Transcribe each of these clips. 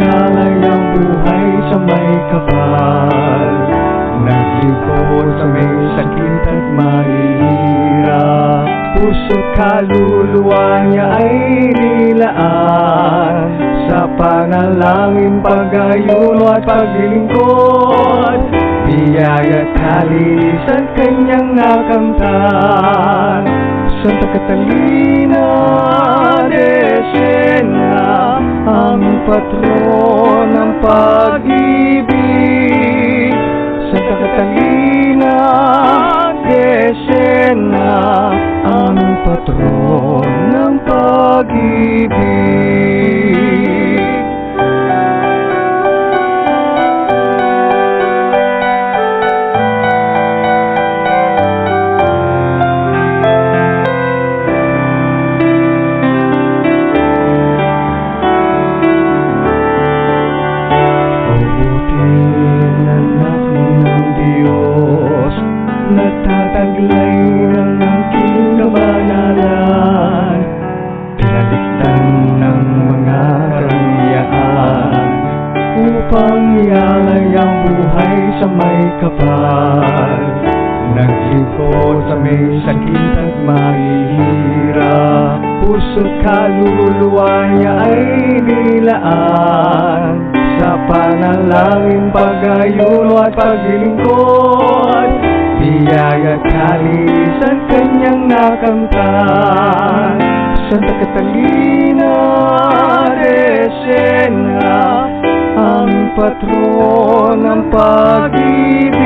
alay ang buhay sa may kapal Naglingkod sa may sakit at mahihira Puso't kaluluwa niya ay nilaan Sa panalangin, pag-ayuno at paglilingkod Biyaya't halis at kanyang nakamtan. Santa Catalina Ang Upang ialay ang buhay sa may kapal. Naglingkod sa may sakit at mahihirap Puso't kaluluwa niya ay nilaan. Sa panalangin, pag-ayuno at paglilingkod Biyaya at kalinisan kanyang nakamtan. Santa Catalina de Ang patron ng pag-ibig.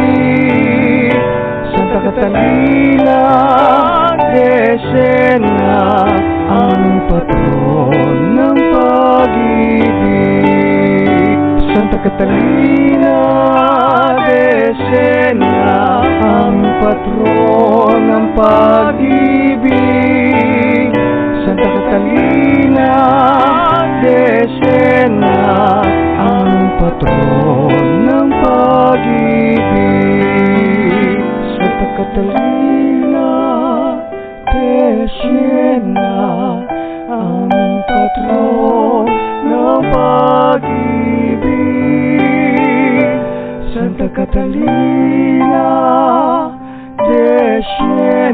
Santa Catalina de Siena Ang patron ng pag-ibig. Santa Catalina de Siena Ang patron ng pag-ibig. Santa Catalina de Siena Catalina de Siena Ang patron ng pag-ibig. Santa Catalina de Siena Ang patron